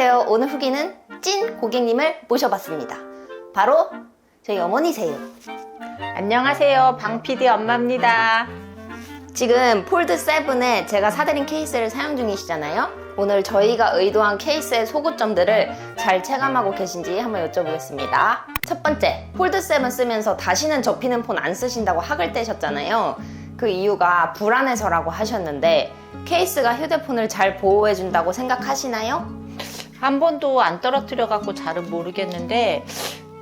안녕하세요. 오늘 후기는 찐 고객님을 모셔봤습니다. 바로 저희 어머니세요. 안녕하세요. 방PD 엄마입니다. 지금 폴드 7에 제가 사드린 케이스를 사용 중이시잖아요. 오늘 저희가 의도한 케이스의 소구점들을 잘 체감하고 계신지 한번 여쭤보겠습니다. 첫 번째, 폴드 7 쓰면서 다시는 접히는 폰 안 쓰신다고 학을 떼셨잖아요. 그 이유가 불안해서라고 하셨는데 케이스가 휴대폰을 잘 보호해준다고 생각하시나요? 한 번도 안 떨어뜨려 갖고 잘은 모르겠는데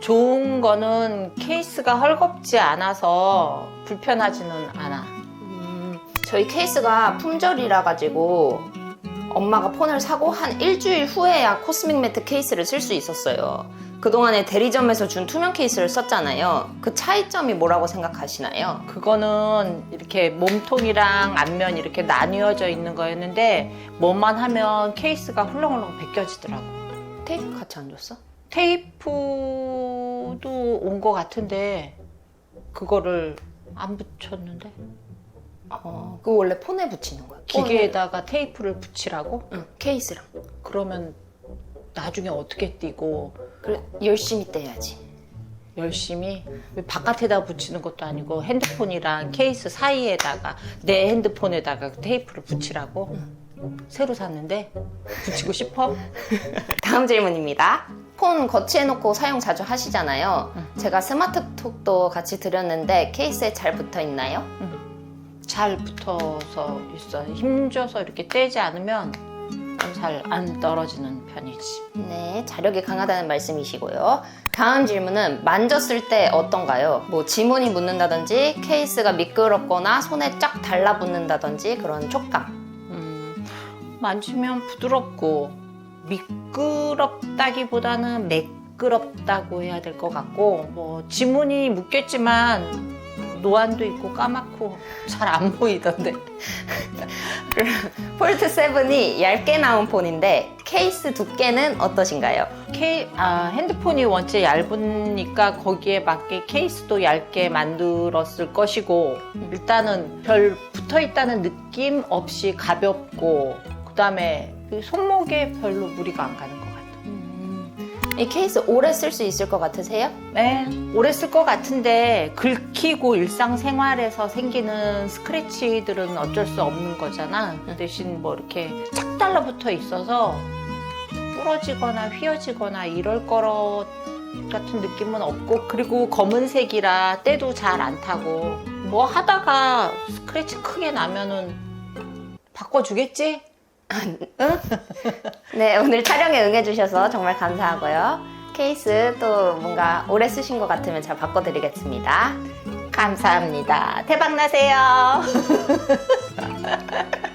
좋은 거는 케이스가 헐겁지 않아서 불편하지는 않아. 음, 저희 케이스가 품절이라 가지고 엄마가 폰을 사고 한 일주일 후에야 코스믹 매트 케이스를 쓸 수 있었어요. 그동안에 대리점에서 준 투명 케이스를 썼잖아요. 그 차이점이 뭐라고 생각하시나요? 그거는 이렇게 몸통이랑 앞면 이렇게 나뉘어져 있는 거였는데 뭐만 하면 케이스가 훌렁훌렁 벗겨지더라고. 테이프 같이 안 줬어? 테이프도 온 거 같은데 그거를 안 붙였는데 어, 그거 원래 폰에 붙이는 거야. 기계에다가 테이프를 붙이라고? 응, 케이스랑. 그러면 나중에 어떻게 띄고 그래, 열심히 떼야지. 열심히 왜 바깥에다 붙이는 것도 아니고 핸드폰이랑 케이스 사이에다가 내 핸드폰에다가 테이프를 붙이라고 새로 샀는데 붙이고 싶어? 다음 질문입니다. 폰 거치해놓고 사용 자주 하시잖아요. 제가 스마트톡도 같이 드렸는데 케이스에 잘 붙어 있나요? 잘 붙어서 있어 힘줘서 이렇게 떼지 않으면 잘 안 떨어지는 편이지 네, 자력이 강하다는 말씀이시고요. 다음 질문은 만졌을 때 어떤가요? 뭐 지문이 묻는다든지 케이스가 미끄럽거나 손에 쫙 달라붙는다든지 그런 촉감. 음, 만지면 부드럽고 미끄럽다기보다는 매끄럽다고 해야 될 것 같고 뭐 지문이 묶였지만 노안도 있고 까맣고 잘 안 보이던데 폴드 7이 얇게 나온 폰인데 케이스 두께는 어떠신가요? 케이, 아, 핸드폰이 원체 얇으니까 거기에 맞게 케이스도 얇게 만들었을 것이고 일단은 별 붙어 있다는 느낌 없이 가볍고 그 다음에 손목에 별로 무리가 안 가는 것 같아요. 이 케이스 오래 쓸 수 있을 것 같으세요? 네, 오래 쓸 것 같은데 긁히고 일상생활에서 생기는 스크래치들은 어쩔 수 없는 거잖아. 그 대신 뭐 이렇게 쫙 달라붙어 있어서 부러지거나 휘어지거나 이럴 거로 같은 느낌은 없고 그리고 검은색이라 때도 잘 안 타고 뭐 하다가 스크래치 크게 나면은 바꿔주겠지? 네, 오늘 촬영에 응해주셔서 정말 감사하고요. 케이스 또 뭔가 오래 쓰신 것 같으면 잘 바꿔드리겠습니다. 감사합니다. 대박 나세요.